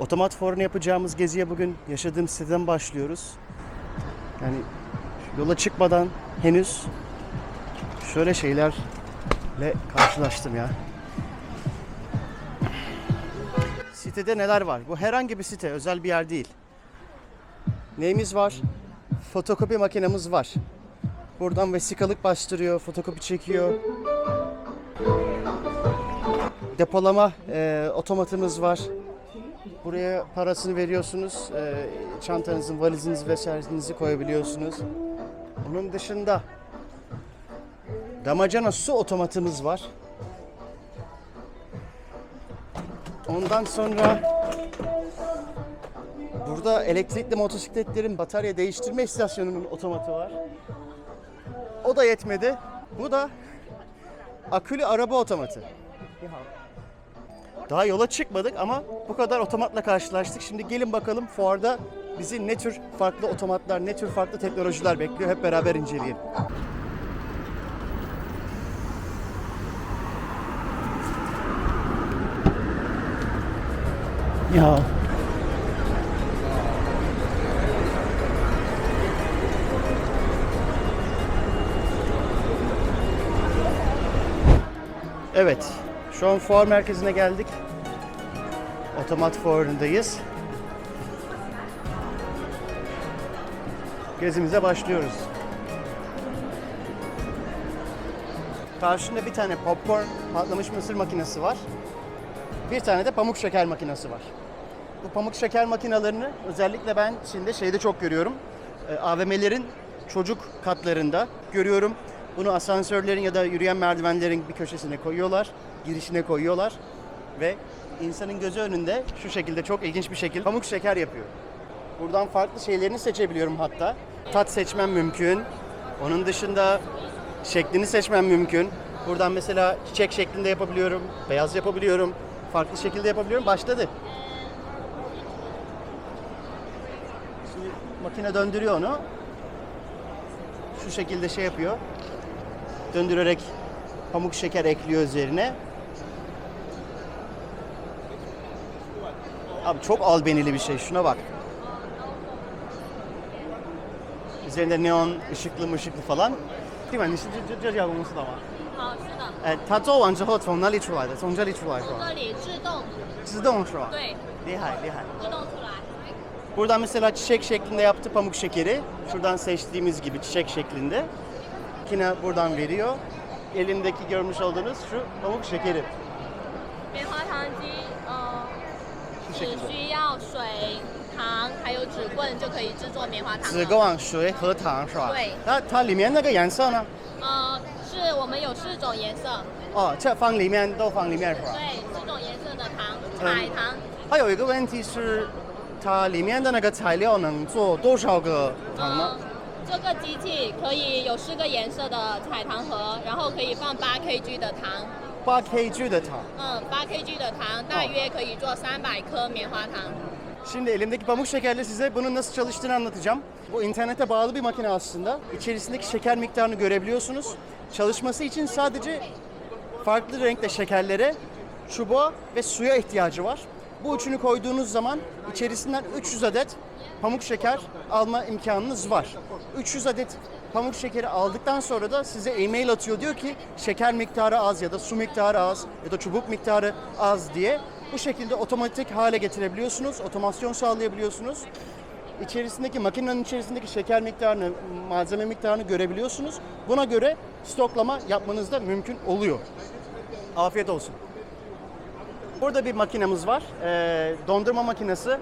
Otomat fuarını yapacağımız geziye bugün yaşadığım siteden başlıyoruz. Yani yola çıkmadan henüz şöyle şeylerle karşılaştım ya. Sitede neler var? Bu herhangi bir site, özel bir yer değil. Neyimiz var? Fotokopi makinemiz var. Buradan vesikalık bastırıyor, fotokopi çekiyor. Depolama e, otomatımız var. Buraya parasını veriyorsunuz. E, çantanızın, valizinizi vesairenizi koyabiliyorsunuz. Onun dışında damacana su otomatımız var. Ondan sonra burada elektrikli motosikletlerin batarya değiştirme istasyonunun otomatı var. O da yetmedi. Bu da akülü araba otomatı. Daha yola çıkmadık ama bu kadar otomatla karşılaştık. Şimdi gelin bakalım fuarda bizi ne tür farklı otomatlar, ne tür farklı teknolojiler bekliyor hep beraber inceleyelim. Ya. Evet, şu an fuar merkezine geldik. Otomat fuarındayız. Gezimize başlıyoruz. Karşında bir tane popcorn patlamış mısır makinesi var. Bir tane de pamuk şeker makinesi var. Bu pamuk şeker makinelerini özellikle ben şimdi şeyde çok görüyorum. E, AVM'lerin çocuk katlarında görüyorum. Bunu asansörlerin ya da yürüyen merdivenlerin bir köşesine koyuyorlar, girişine koyuyorlar ve insanın gözü önünde şu şekilde çok ilginç bir şekilde pamuk şeker yapıyor. Buradan farklı şeylerini seçebiliyorum hatta. Tat seçmem mümkün. Onun dışında şeklini seçmem mümkün. Buradan mesela çiçek şeklinde yapabiliyorum, beyaz yapabiliyorum, farklı şekilde yapabiliyorum. Başladı. Şimdi makine döndürüyor onu. Şu şekilde şey yapıyor Döndürerek pamuk şeker ekliyor üzerine. Abi çok albenili bir şey. Şuna bak. Üzerinde neon ışıklı mışıklı falan. Değil mi? 你是这这这家公司的吗？好，是的，哎，它做完之后从哪里出来的？从这里出来是吧？这里自动，自动是吧？对，厉害厉害。自动出来。 Buradan mesela çiçek şeklinde yaptı pamuk şekeri. Şuradan seçtiğimiz gibi çiçek şeklinde. Yine buradan veriyor. Elimdeki görmüş olduğunuz şu pamuk şekeri. 棉花糖机，呃，只需要水、糖还有纸棍就可以制作棉花糖了。纸跟水和糖是吧？对那它里面那个颜色呢？呃，是我们有四种颜色，哦，这放里面都放里面是吧？对，四种颜色的糖，嗯彩糖，还有一个问题是，它里面的那个材料能做多少个糖呢呃？，这个机器可以有四个颜色的彩糖盒，然后可以放八 kg 的糖，八 kg de糖。嗯，八 kg 的糖大约可以做三百颗棉花糖。 Şimdi elimdeki pamuk şekerle size bunun nasıl çalıştığını anlatacağım. Bu internete bağlı bir makine aslında. İçerisindeki şeker miktarını görebiliyorsunuz. Çalışması için sadece farklı renkte şekerlere, çubuğa ve suya ihtiyacı var. Bu üçünü koyduğunuz zaman içerisinden 300 adet pamuk şeker alma imkanınız var. 300 adet pamuk şekeri aldıktan sonra da size e-mail atıyor diyor ki şeker miktarı az ya da su miktarı az ya da çubuk miktarı az diye. Bu şekilde otomatik hale getirebiliyorsunuz, otomasyon sağlayabiliyorsunuz. İçerisindeki makinenin içerisindeki şeker miktarını, malzeme miktarını görebiliyorsunuz. Buna göre stoklama yapmanız da mümkün oluyor. Afiyet olsun. Burada bir makinemiz var. Ee, dondurma makinesi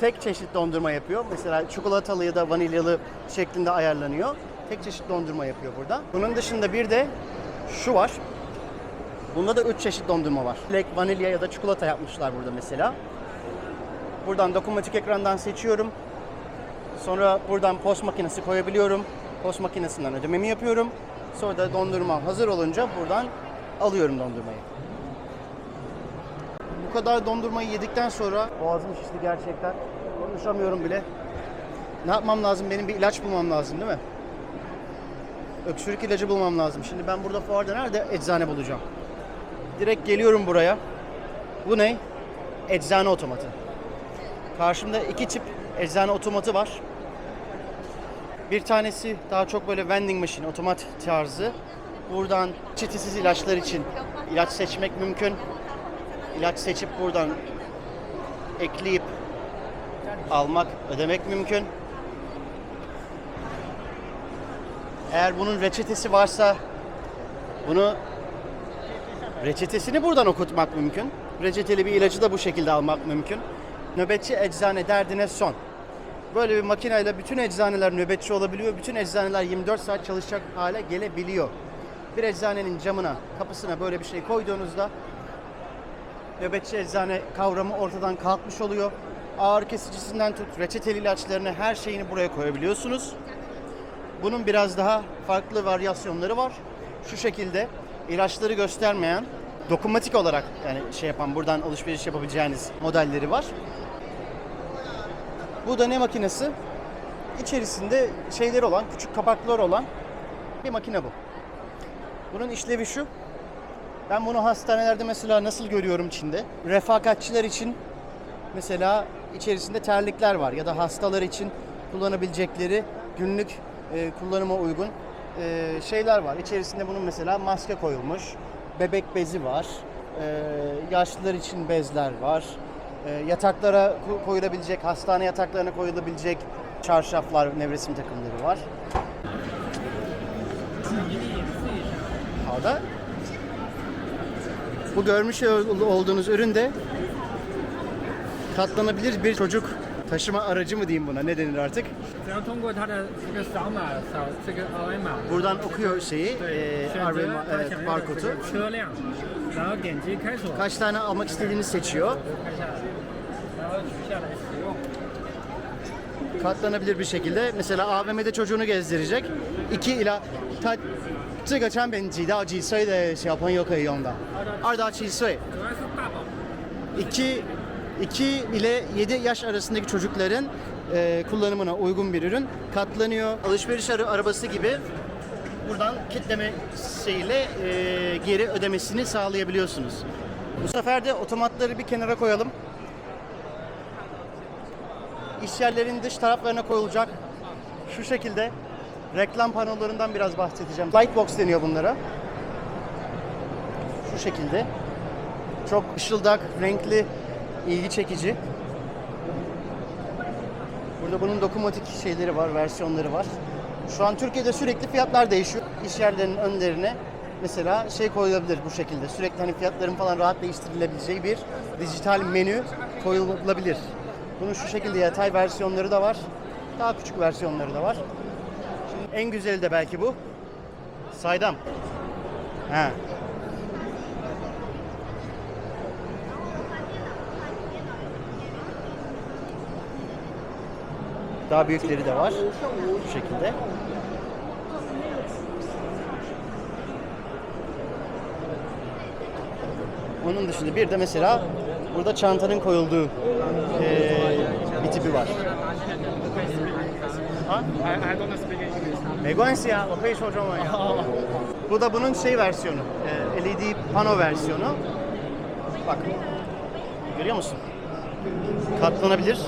tek çeşit dondurma yapıyor. Mesela çikolatalı ya da vanilyalı şeklinde ayarlanıyor. Tek çeşit dondurma yapıyor burada. Bunun dışında bir de şu var. Bunda da üç çeşit dondurma var. Black, vanilya ya da çikolata yapmışlar burada mesela. Buradan dokunmatik ekrandan seçiyorum. Sonra buradan post makinesi koyabiliyorum. Post makinesinden ödememi yapıyorum. Sonra da dondurma hazır olunca buradan alıyorum dondurmayı. Bu kadar dondurmayı yedikten sonra boğazım şişti gerçekten. Konuşamıyorum bile. Ne yapmam lazım? Benim bir ilaç bulmam lazım değil mi? Öksürük ilacı bulmam lazım. Şimdi ben burada fuarda nerede eczane bulacağım? Direkt geliyorum buraya. Bu ne? Eczane otomatı. Karşımda iki tip eczane otomatı var. Bir tanesi daha çok böyle vending machine, otomat tarzı. Buradan çetesiz ilaçlar için ilaç seçmek mümkün. İlaç seçip buradan ekleyip almak, ödemek mümkün. Eğer bunun reçetesi varsa bunu reçetesini buradan okutmak mümkün. Reçeteli bir ilacı da bu şekilde almak mümkün. Nöbetçi eczane derdine son. Böyle bir makineyle bütün eczaneler nöbetçi olabiliyor. Bütün eczaneler 24 saat çalışacak hale gelebiliyor. Bir eczanenin camına, kapısına böyle bir şey koyduğunuzda nöbetçi eczane kavramı ortadan kalkmış oluyor. Ağrı kesicisinden tut, reçeteli ilaçlarını her şeyini buraya koyabiliyorsunuz. Bunun biraz daha farklı varyasyonları var. Şu şekilde ilaçları göstermeyen, dokunmatik olarak yani şey yapan buradan alışveriş yapabileceğiniz modelleri var. Bu da ne makinesi? İçerisinde şeyleri olan, küçük kapaklar olan bir makine bu. Bunun işlevi şu. Ben bunu hastanelerde mesela nasıl görüyorum Çin'de? Refakatçiler için mesela içerisinde terlikler var ya da hastalar için kullanabilecekleri günlük e, kullanıma uygun e, şeyler var. İçerisinde bunun mesela maske koyulmuş, bebek bezi var, e, yaşlılar için bezler var, e, yataklara ko- koyulabilecek, hastane yataklarına koyulabilecek çarşaflar, nevresim takımları var. Hada. Bu görmüş olduğunuz ürün de katlanabilir bir çocuk taşıma aracı mı diyeyim buna ne denir artık? Buradan okuyor şeyi, e, evet, barkodu. Kaç tane almak istediğini seçiyor. Katlanabilir bir şekilde. Mesela AVM'de çocuğunu gezdirecek. 2 ila ta 这个产品几到几岁的小朋友可以用的？二到七岁。主要是大宝， 2 2 ile 7 yaş arasındaki çocukların e, kullanımına uygun bir ürün. Katlanıyor. Alışveriş ara- arabası gibi buradan kitleme şeyiyle e, geri ödemesini sağlayabiliyorsunuz. Bu sefer de otomatları bir kenara koyalım. İş yerlerinin dış taraflarına koyulacak şu şekilde reklam panolarından biraz bahsedeceğim. Lightbox deniyor bunlara. Şu şekilde. Çok ışıldak, renkli, ilgi çekici. Burada bunun dokunmatik şeyleri var, versiyonları var. Şu an Türkiye'de sürekli fiyatlar değişiyor. İş yerlerinin önlerine mesela şey koyulabilir bu şekilde. Sürekli hani fiyatların falan rahat değiştirilebileceği bir dijital menü koyulabilir. Bunun şu şekilde yatay versiyonları da var. Daha küçük versiyonları da var. En güzeli de belki bu. Saydam. He. Daha büyükleri de var. Bu şekilde. Onun dışında bir de mesela burada çantanın koyulduğu e, bir tipi var. Ha? 没关系啊，我可以说中文呀。Bu da bunun şey versiyonu, e, LED pano versiyonu. Bak, görüyor musun? Katlanabilir.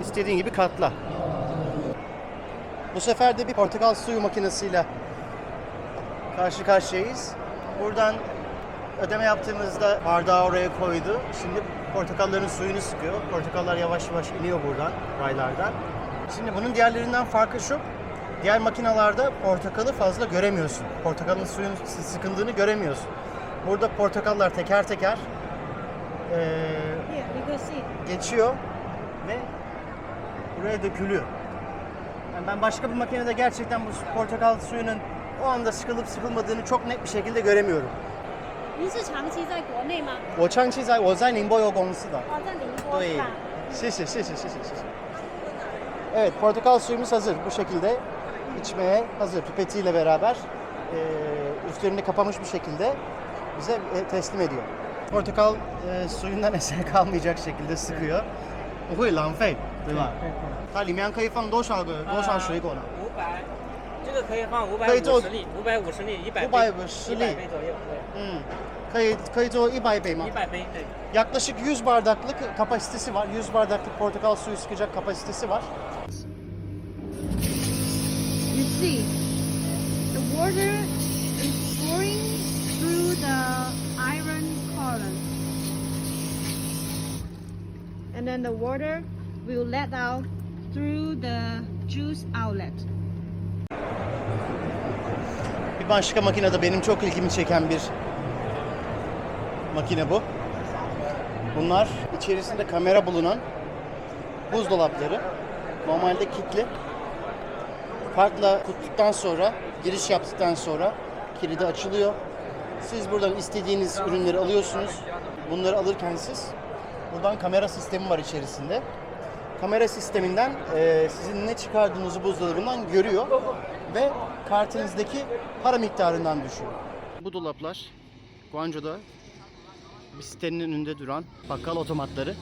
İstediğin gibi katla. Bu sefer de bir portakal suyu makinesiyle karşı karşıyayız. Buradan ödeme yaptığımızda bardağı oraya koydu. Şimdi portakalların suyunu sıkıyor. Portakallar yavaş yavaş iniyor buradan, raylardan. Şimdi bunun diğerlerinden farkı şu. Diğer makinalarda portakalı fazla göremiyorsun. Portakalın suyun sı- sıkıldığını göremiyorsun. Burada portakallar teker teker eee, geçiyor ve buraya dökülüyor. Yani ben başka bir makinede gerçekten bu portakal suyunun o anda sıkılıp sıkılmadığını çok net bir şekilde göremiyorum. 您是长期在国内吗？我长期在我在宁波有公司的。哦，在宁波对是吧？，谢谢谢谢谢谢谢谢。 Evet, portakal suyumuz hazır. Bu şekilde içmeye hazır. Pipetiyle beraber e, üstlerini kapamış bir şekilde bize e, teslim ediyor. Portakal e, suyundan eser kalmayacak şekilde sıkıyor. 不会浪费，对吧？它里面可以放多少个多少水果呢？五百，这个可以放五百可以做五十粒，五百五十粒，一百550粒一百杯左右。对，嗯， Kayıt, kayıt o İbay Bey mi? İbay Bey, evet. Yaklaşık 100 bardaklık kapasitesi var. 100 bardaklık portakal suyu sıkacak kapasitesi var. You see, the water is pouring through the iron column. And then the water will let out through the juice outlet. Bir başka makinede benim çok ilgimi çeken bir makine bu. Bunlar içerisinde kamera bulunan buzdolapları. Normalde kilitli. Kartla tuttuktan sonra, giriş yaptıktan sonra kilidi açılıyor. Siz buradan istediğiniz ürünleri alıyorsunuz. Bunları alırken siz buradan kamera sistemi var içerisinde. Kamera sisteminden e, sizin ne çıkardığınızı buzdolabından görüyor ve kartınızdaki para miktarından düşüyor. Bu dolaplar Guangzhou'da bir sitenin önünde duran bakkal otomatları.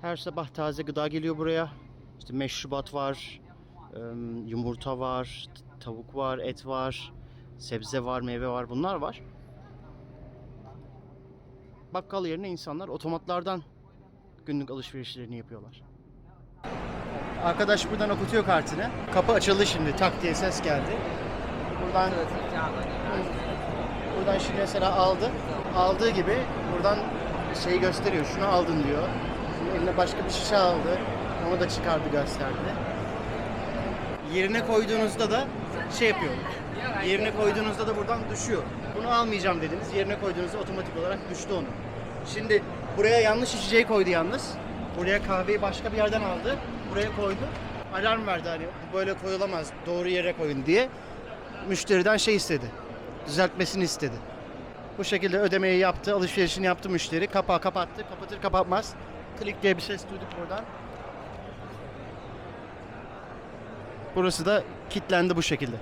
Her sabah taze gıda geliyor buraya. İşte meşrubat var, yumurta var, tavuk var, et var, sebze var, meyve var. Bunlar var. Bakkal yerine insanlar otomatlardan günlük alışverişlerini yapıyorlar. Arkadaş buradan okutuyor kartını. Kapı açıldı şimdi. Tak diye ses geldi. Buradan Buradan şimdi mesela aldı. Aldığı gibi buradan şeyi gösteriyor. Şunu aldın diyor. Şimdi eline başka bir şişe aldı. Onu da çıkardı gösterdi. Yerine koyduğunuzda da şey yapıyor. Yerine koyduğunuzda da buradan düşüyor. Bunu almayacağım dediniz. Yerine koyduğunuzda otomatik olarak düştü onu. Şimdi buraya yanlış içeceği koydu yalnız. Buraya kahveyi başka bir yerden aldı. Buraya koydu. Alarm verdi hani böyle koyulamaz. Doğru yere koyun diye. Müşteriden şey istedi. Düzeltmesini istedi. Bu şekilde ödemeyi yaptı, alışverişini yaptı müşteri. Kapağı kapattı. Kapatır kapatmaz. Klik diye bir ses duyduk buradan. Burası da kilitlendi bu şekilde.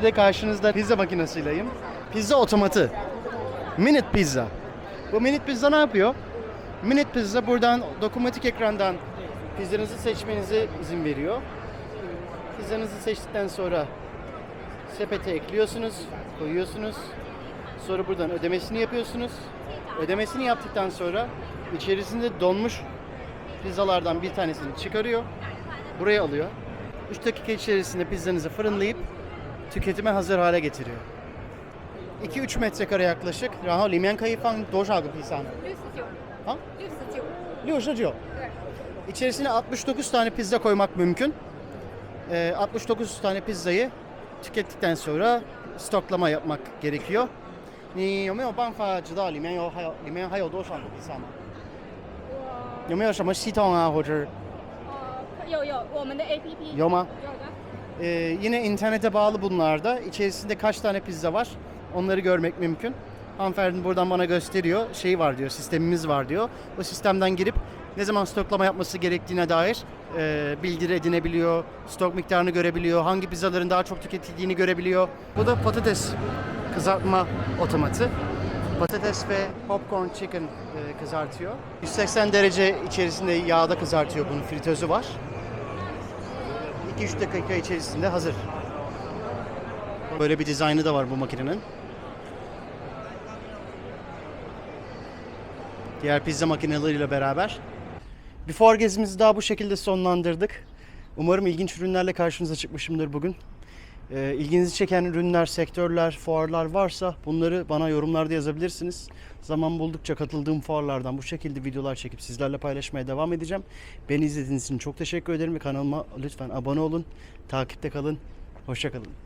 Şimdi de karşınızda pizza makinesiyleyim. Pizza otomatı. Minute Pizza. Bu Minute Pizza ne yapıyor? Minute Pizza buradan dokunmatik ekrandan pizzanızı seçmenize izin veriyor. Pizzanızı seçtikten sonra sepete ekliyorsunuz, koyuyorsunuz. Sonra buradan ödemesini yapıyorsunuz. Ödemesini yaptıktan sonra içerisinde donmuş pizzalardan bir tanesini çıkarıyor. Buraya alıyor. 3 dakika içerisinde pizzanızı fırınlayıp tüketime hazır hale getiriyor. 2-3 metrekare yaklaşık. 然后里面可以放多少个披萨呢？六十九，啊？六十九， 69. İçerisine 69 tane pizza koymak mümkün. Ee, 69 tane pizzayı tükettikten sonra stoklama yapmak gerekiyor. 你有没有办法知道里面有还有里面还有多少个披萨吗？有没有什么系统啊，或者呃，有有我们的 APP 有吗？有的。 Ee, yine internete bağlı bunlarda. İçerisinde kaç tane pizza var onları görmek mümkün. Hanımefendi buradan bana gösteriyor. Şey var diyor, sistemimiz var diyor. O sistemden girip ne zaman stoklama yapması gerektiğine dair e, bildiri edinebiliyor. Stok miktarını görebiliyor. Hangi pizzaların daha çok tüketildiğini görebiliyor. Bu da patates kızartma otomatı. Patates ve popcorn chicken e, kızartıyor. 180 derece içerisinde yağda kızartıyor bunun fritözü var. 2-3 dakika içerisinde hazır. Böyle bir dizaynı da var bu makinenin. Diğer pizza makineleriyle beraber. Fuar gezimizi daha bu şekilde sonlandırdık. Umarım ilginç ürünlerle karşınıza çıkmışımdır bugün. Ee, ilginizi çeken ürünler, sektörler, fuarlar varsa bunları bana yorumlarda yazabilirsiniz. Zaman buldukça katıldığım fuarlardan bu şekilde videolar çekip sizlerle paylaşmaya devam edeceğim. Beni izlediğiniz için çok teşekkür ederim ve kanalıma lütfen abone olun, takipte kalın, hoşça kalın.